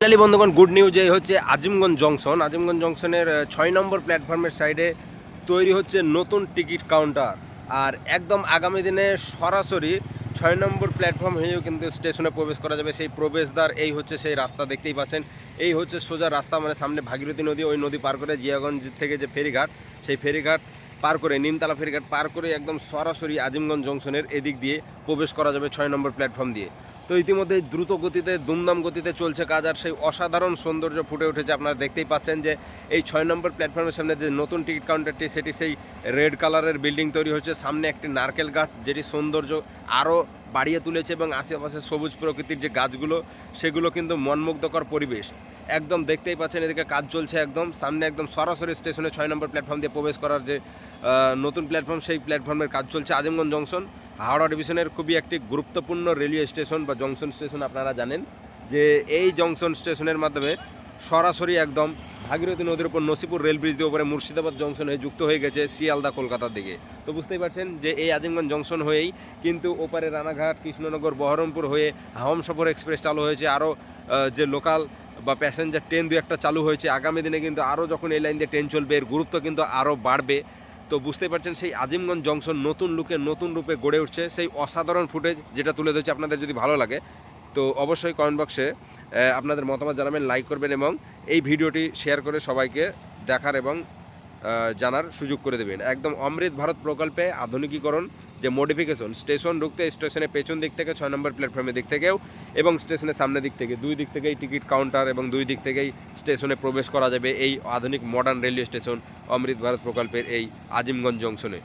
Finally বন্ধুগণ good news এই হচ্ছে আজিমগঞ্জ জংশন। আজিমগঞ্জ জংশনের ছয় নম্বর প্ল্যাটফর্মের সাইডে তৈরি হচ্ছে নতুন টিকিট কাউন্টার আর একদম আগামী দিনে সরাসরি ছয় নম্বর প্ল্যাটফর্ম হয়েও কিন্তু স্টেশনে প্রবেশ করা যাবে। সেই প্রবেশদ্বার, এই হচ্ছে সেই রাস্তা দেখতেই পাচ্ছেন। এই হচ্ছে সোজা রাস্তা মানে সামনে ভাগীরথী নদী। ওই নদী পার করে জিয়াগঞ্জ থেকে যে ফেরিঘাট, সেই ফেরিঘাট পার করে, নিমতলা ফেরিঘাট পার করে একদম সরাসরি আজিমগঞ্জ জংশনের এদিক দিয়ে প্রবেশ করা যাবে ছয় নম্বর প্ল্যাটফর্ম দিয়ে। তো ইতিমধ্যে দ্রুত গতিতে, দুমদাম গতিতে চলছে কাজ আর সেই অসাধারণ সৌন্দর্য ফুটে উঠেছে। আপনারা দেখতেই পাচ্ছেন যে এই ছয় নম্বর প্ল্যাটফর্মের সামনে যে নতুন টিকিট কাউন্টারটি, সেটি সেই রেড কালারের বিল্ডিং তৈরি হয়েছে। সামনে একটি নারকেল গাছ, যেটি সৌন্দর্য আরও বাড়িয়ে তুলেছে এবং আশেপাশে সবুজ প্রকৃতির যে গাছগুলো, সেগুলো কিন্তু মনমুগ্ধকর পরিবেশ। একদম দেখতেই পাচ্ছেন, এদিকে কাজ চলছে একদম। সামনে একদম সরাসরি স্টেশনে ছয় নম্বর প্ল্যাটফর্ম দিয়ে প্রবেশ করার যে নতুন প্ল্যাটফর্ম, সেই প্ল্যাটফর্মের কাজ চলছে। আজিমগঞ্জ জংশন। হাওড়া ডিভিশনের খুবই একটি গুরুত্বপূর্ণ রেলওয়ে স্টেশন বা জংশন স্টেশন আপনারা জানেন, যে এই জংশন স্টেশনের মাধ্যমে সরাসরি একদম ভাগীরথী নদীর উপর নসিপুর রেল ব্রিজ দিয়ে উপরে মুর্শিদাবাদ জংশন হয়ে যুক্ত হয়ে গেছে শিয়ালদা, কলকাতার দিকে। তো বুঝতেই পারছেন যে এই আজিমগঞ্জ জংশন হয়েই কিন্তু ওপারে রানাঘাট, কৃষ্ণনগর, বহরমপুর হয়ে হাওম সফর এক্সপ্রেস চালু হয়েছে। আরও যে লোকাল বা প্যাসেঞ্জার ট্রেন দু একটা চালু হয়েছে। আগামী দিনে কিন্তু আরও যখন এই লাইন দিয়ে ট্রেন চলবে, এর গুরুত্ব কিন্তু আরও বাড়বে। তো বুঝতেই পারছেন, সেই আজিমগঞ্জ জংশন নতুন লুকে নতুন রূপে গড়ে উঠছে। সেই অসাধারণ ফুটেজ যেটা তুলে ধরছে আপনাদের যদি ভালো লাগে, তো অবশ্যই কমেন্ট বক্সে আপনাদের মতামত জানাবেন লাইক করবেন এবং এই ভিডিওটি শেয়ার করে সবাইকে দেখার এবং জানার সুযোগ করে দেবেন। একদম অমৃত ভারত প্রকল্পে আধুনিকীকরণ যে মডিফিকেশন স্টেশন ঢুকতে স্টেশনের পেছন দিক থেকে ছয় নম্বর প্ল্যাটফর্মের দিক থেকেও এবং স্টেশনের সামনের দিক থেকে। দুই দিক থেকেই টিকিট কাউন্টার এবং দুই দিক থেকেই স্টেশনে প্রবেশ করা যাবে এই আধুনিক modern railway station Amrit Bharat প্রকল্পের এই আজিমগঞ্জ জংশনে